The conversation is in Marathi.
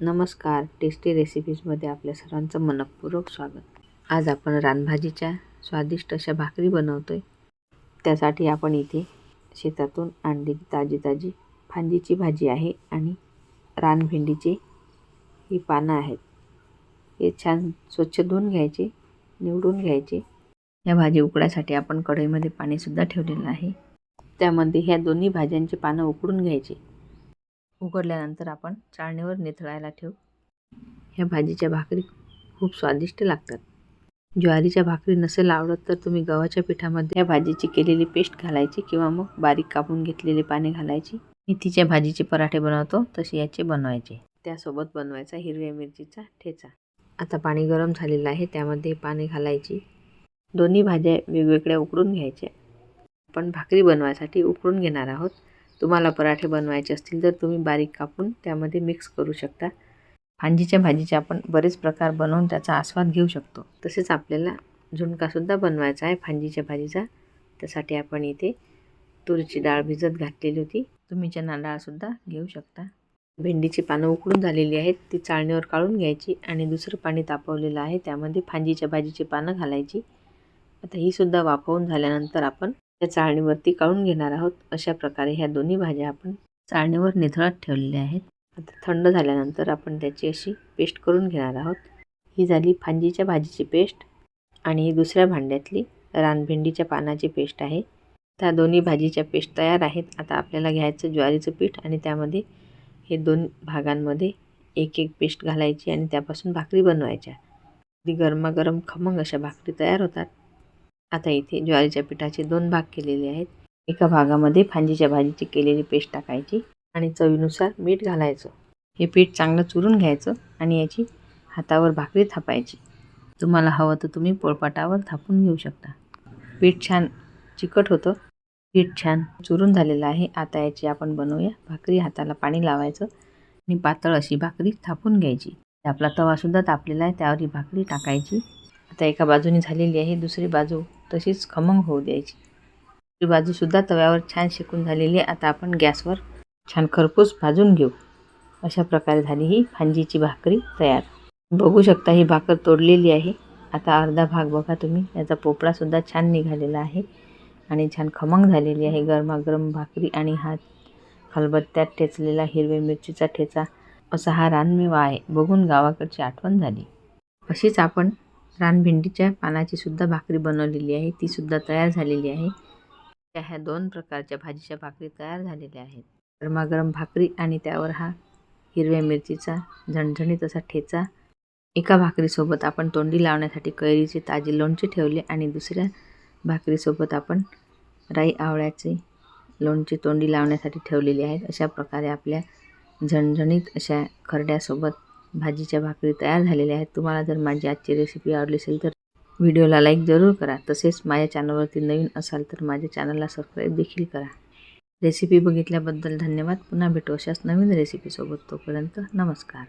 नमस्कार. टेस्टी रेसिपीजमध्ये आपल्या सर्वांचं मनपूर्वक स्वागत. आज आपण रानभाजीच्या स्वादिष्ट अशा भाकरी बनवतो आहे त्यासाठी आपण इथे शेतातून आणलेली ताजी ताजी फांदीची भाजी आहे आणि रानभेंडीचे ही पानं आहेत. हे छान स्वच्छ धुवून घ्यायचे निवडून घ्यायचे. या भाजी उकडायसाठी आपण कढईमध्ये पाणीसुद्धा ठेवलेलं आहे. त्यामध्ये ह्या दोन्ही भाज्यांची पानं उकडून घ्यायची. उकडल्यानंतर आपण चाळणीवर निथळायला ठेवू. ह्या भाजीच्या भाकरी खूप स्वादिष्ट लागतात. ज्वारीच्या भाकरी नसेल आवडत तर तुम्ही गव्हाच्या पिठामध्ये या भाजीची केलेली पेस्ट घालायची किंवा मग बारीक कापून घेतलेली पाने घालायची. मेथीच्या भाजीचे पराठे बनवतो तसे याचे बनवायचे. त्यासोबत बनवायचा हिरव्या मिरचीचा ठेचा. आता पाणी गरम झालेलं आहे त्यामध्ये पाने घालायची. दोन्ही भाज्या वेगवेगळ्या उकडून घ्यायच्या. आपण भाकरी बनवायसाठी उकडून घेणार आहोत. तुम्हाला पराठे बनवायचे असतील तर तुम्ही बारीक कापून त्यामध्ये मिक्स करू शकता. फांजीच्या भाजीचे आपण बरेच प्रकार बनवून त्याचा आस्वाद घेऊ शकतो. तसेच आपल्याला झुणकासुद्धा बनवायचा आहे फांजीच्या भाजीचा. त्यासाठी आपण इथे तुरीची डाळ भिजत घातलेली होती. तुम्ही चना डाळसुद्धा घेऊ शकता. भेंडीची पानं उकळून झालेली आहेत. ती चाळणीवर काढून घ्यायची आणि दुसरं पाणी तापवलेलं आहे. त्यामध्ये फांजीच्या भाजीची पानं घालायची. आता ही सुद्धा वाफवून झाल्यानंतर आपण त्या चाळणीवरती काढून घेणार आहोत. अशा प्रकारे ह्या दोन्ही भाज्या आपण चाळणीवर निथळत ठेवलेल्या आहेत. आता थंड झाल्यानंतर आपण त्याची अशी पेस्ट करून घेणार आहोत. ही झाली फांजीच्या भाजीची पेस्ट आणि ही दुसऱ्या भांड्यातली रानभेंडीच्या पानाची पेस्ट आहे. त्या दोन्ही भाजीच्या पेस्ट तयार आहेत. आता आपल्याला घ्यायचं ज्वारीचं पीठ आणि त्यामध्ये हे दोन भागांमध्ये एक एक पेस्ट घालायची आणि त्यापासून भाकरी बनवायच्या. अगदी गरमागरम खमंग अशा भाकरी तयार होतात. आता इथे ज्वारीच्या पिठाचे दोन भाग केलेले आहेत. एका भागामध्ये फांजीच्या भाजीची केलेली पेस्ट टाकायची आणि चवीनुसार मीठ घालायचं. हे पीठ चांगलं चुरून घ्यायचं आणि याची हातावर भाकरी थापायची. तुम्हाला हवं तर तुम्ही पोळपाटावर थापून घेऊ शकता. पीठ छान चिकट होतं. पीठ छान चुरून झालेलं आहे. आता याची आपण बनवूया. भाकरी हाताला पाणी लावायचं आणि पातळ अशी भाकरी थापून घ्यायची. आपला तवासुद्धा तापलेला आहे. त्यावर ही भाकरी टाकायची. आता एका बाजूने झालेली आहे. दुसरी बाजू तशीच खमंग होऊ द्यायची. दुसरी बाजूसुद्धा तव्यावर छान शेकून झालेली आहे. आता आपण गॅसवर छान खरपूस भाजून घेऊ. अशा प्रकारे झाली ही फांजीची भाकरी तयार. बघू शकता ही भाकर तोडलेली आहे. आता अर्धा भाग बघा तुम्ही. याचा पोपळासुद्धा छान निघालेला आहे. आणि छान खमंग झालेली आहे. गरमागरम भाकरी आणि हा खलबत्त्यात ठेचलेला हिरव्या मिरचीचा ठेचा. असा हा रानमेवा आहे. बघून गावाकडची आठवण झाली. अशीच आपण रानभेंडीच्या पानाची सुद्धा भाकरी बनवलेली आहे. ती सुद्धा तयार झालेली आहे. त्या ह्या दोन प्रकारच्या भाजीच्या भाकरी तयार झालेल्या आहेत. गरमागरम भाकरी आणि त्यावर हा हिरव्या मिरचीचा झणझणीत असा ठेचा. एका भाकरीसोबत आपण तोंडी लावण्यासाठी कैरीचे ताजे लोणचे ठेवले आणि दुसऱ्या भाकरीसोबत आपण राई आवळ्याचे लोणचे तोंडी लावण्यासाठी ठेवलेले आहेत. अशा प्रकारे आपल्या झणझणीत अशा खरड्यासोबत भाजीच्या भाकरी तयार झालेल्या आहेत. तुम्हाला जर माझी आजची रेसिपी आवडली असेल तर व्हिडिओला लाईक जरूर करा. तसेच माझ्या चॅनलवरती नवीन असाल तर माझ्या चॅनलला सबस्क्राईब देखील करा. रेसिपी बघितल्याबद्दल धन्यवाद. पुन्हा भेटू अशाच नवीन रेसिपीसोबत तोपर्यंत नमस्कार.